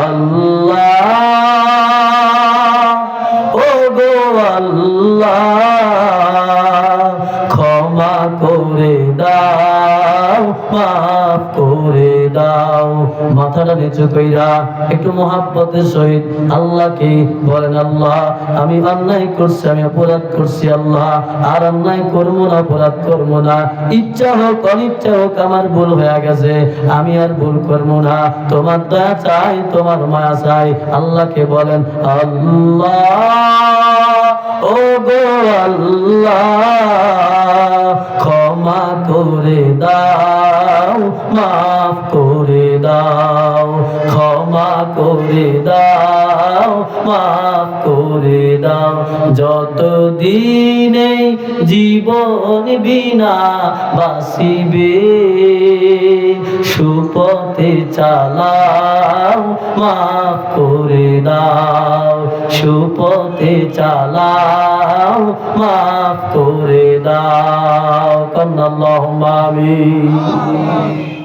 আল্লাহ ও গো আল্লাহ ক্ষমা করে দাও। মাফ করে দাও। মাথাটা নিচু কইরা একটু মহাব্বতের সহিত আল্লাহকে বলেন, আল্লাহ, আমি অন্যায় করছি, আমি অপরাধ করছি, আল্লাহ, আর অন্যায় করব না, অপরাধ করব না। ইচ্ছা হোক, অনিচ্ছা হোক, আমার ভুল হয়ে গেছে, আমি আর ভুল করব না। তোমার দয়া চাই, তোমার মায়া চাই, আল্লাহকে বলেন, আল্লাহ, ও গো আল্লাহ, ক্ষমা করে দাও। মাফ করে দাও, ক্ষমা করে দাও, মাফ করে দাও। যত দিনে জীবন বিনা বাসিবে, সুপথে চালাও, মাফ করে দাও। সুপথে চালাও, মাফ করে দাও। কন্নাল্লাহুম্মা আমিন।